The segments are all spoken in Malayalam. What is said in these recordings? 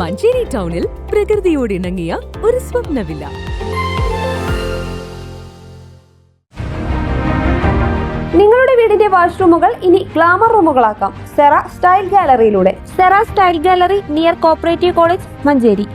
മഞ്ചേരി ടൗണിൽ പ്രകൃതിയോട് ഇണങ്ങിയ ഒരു സ്വപ്നവില്ല. നിങ്ങളുടെ വീടിന്റെ വാഷ്റൂമുകൾ ഇനി ഗ്ലാമർ റൂമുകളാക്കാം. Cera style ഗാലറിയിലൂടെ. Cera style gallery near cooperative college Manjeri.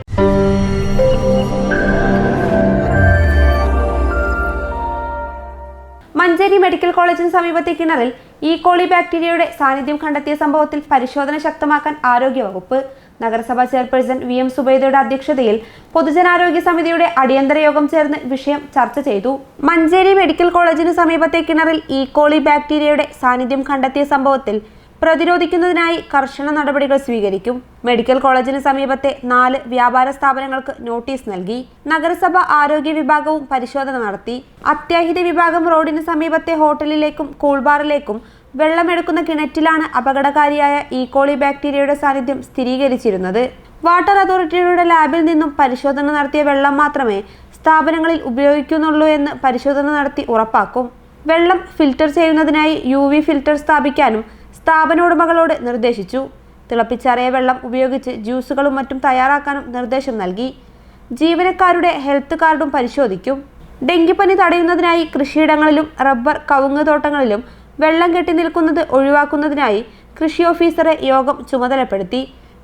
Manjeri medical കോളേജിന് സമീപത്തെ കിണറിൽ ഈ കോളി ബാക്ടീരിയയുടെ സാന്നിധ്യം കണ്ടെത്തിയ സംഭവത്തിൽ പരിശോധന ശക്തമാക്കാൻ ആരോഗ്യവകുപ്പ് നഗരസഭാ ചെയർപേഴ്സൺ വി എം സുബൈദയുടെ അധ്യക്ഷതയിൽ പൊതുജനാരോഗ്യ സമിതിയുടെ അടിയന്തര യോഗം ചേർന്ന് വിഷയം ചർച്ച ചെയ്തു. മഞ്ചേരി മെഡിക്കൽ കോളേജിന് സമീപത്തെ കിണറിൽ ഈ കോളി ബാക്ടീരിയയുടെ സാന്നിധ്യം കണ്ടെത്തിയ സംഭവത്തിൽ പ്രതിരോധിക്കുന്നതിനായി കർശന നടപടികൾ സ്വീകരിക്കും. മെഡിക്കൽ കോളേജിന് സമീപത്തെ നാല് വ്യാപാര സ്ഥാപനങ്ങൾക്ക് നോട്ടീസ് നൽകി. നഗരസഭ ആരോഗ്യ വിഭാഗവും പരിശോധന നടത്തി. അത്യാഹിത വിഭാഗം റോഡിന് സമീപത്തെ ഹോട്ടലിലേക്കും കൂൾബാറിലേക്കും വെള്ളമെടുക്കുന്ന കിണറ്റിലാണ് അപകടകാരിയായ ഈകോളി ബാക്ടീരിയയുടെ സാന്നിധ്യം സ്ഥിരീകരിച്ചിരുന്നത്. വാട്ടർ അതോറിറ്റിയുടെ ലാബിൽ നിന്നും പരിശോധന നടത്തിയ വെള്ളം മാത്രമേ സ്ഥാപനങ്ങളിൽ ഉപയോഗിക്കുന്നുള്ളൂ എന്ന് പരിശോധന നടത്തി ഉറപ്പാക്കും. വെള്ളം ഫിൽട്ടർ ചെയ്യുന്നതിനായി യു വി ഫിൽട്ടർ സ്ഥാപിക്കാനും സ്ഥാപന ഉടമകളോട് നിർദ്ദേശിച്ചു. തിളപ്പിച്ചാറിയ വെള്ളം ഉപയോഗിച്ച് ജ്യൂസുകളും മറ്റും തയ്യാറാക്കാനും നിർദ്ദേശം നൽകി. ജീവനക്കാരുടെ ഹെൽത്ത് കാർഡും പരിശോധിക്കും. ഡെങ്കിപ്പനി തടയുന്നതിനായി കൃഷിയിടങ്ങളിലും റബ്ബർ കവുങ്ങ് തോട്ടങ്ങളിലും വെള്ളം കെട്ടി നിൽക്കുന്നത് ഒഴിവാക്കുന്നതിനായി കൃഷി ഓഫീസറെ യോഗം ചുമതലപ്പെടുത്തി.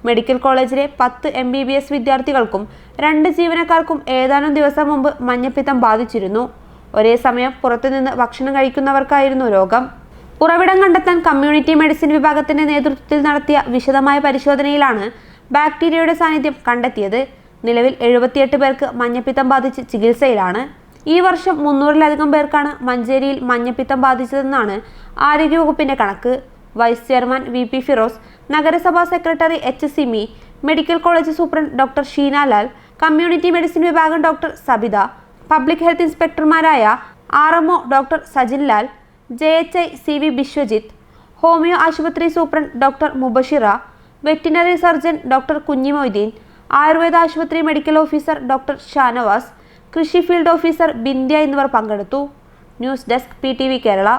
മെഡിക്കൽ കോളേജിലെ പത്ത് എം ബി ബി എസ് വിദ്യാർത്ഥികൾക്കും രണ്ട് ജീവനക്കാർക്കും ഏതാനും ദിവസം മുമ്പ് മഞ്ഞപ്പിത്തം ബാധിച്ചിരുന്നു. ഒരേ സമയം പുറത്തുനിന്ന് ഭക്ഷണം കഴിക്കുന്നവർക്കായിരുന്നു രോഗം. ഉറവിടം കണ്ടെത്താൻ കമ്മ്യൂണിറ്റി മെഡിസിൻ വിഭാഗത്തിന്റെ നേതൃത്വത്തിൽ നടത്തിയ വിശദമായ പരിശോധനയിലാണ് ബാക്ടീരിയയുടെ സാന്നിധ്യം കണ്ടെത്തിയത്. നിലവിൽ എഴുപത്തിയെട്ട് പേർക്ക് മഞ്ഞപ്പിത്തം ബാധിച്ച് ചികിത്സയിലാണ്. ഈ വർഷം മുന്നൂറിലധികം പേർക്കാണ് മഞ്ചേരിയിൽ മഞ്ഞപ്പിത്തം ബാധിച്ചതെന്നാണ് ആരോഗ്യവകുപ്പിന്റെ കണക്ക്. Vice chairman V P Firoz നഗരസഭാ secretary H Simi medical college superintendent doctor Sheenalal community medicine വിഭാഗം doctor Sabitha public health ഇൻസ്പെക്ടർമാരായ R M O doctor Sajin Lal J H I C V Biswajith homeo ആശുപത്രി superintendent doctor Mubashira veterinary surgeon doctor Kunhimoideen Ayurveda ആശുപത്രി മെഡിക്കൽ ഓഫീസർ ഡോക്ടർ ഷാനവാസ് കൃഷി ഫീൽഡ് ഓഫീസർ ബിന്ധ്യ എന്നിവർ പങ്കെടുത്തു. News desk P Kerala.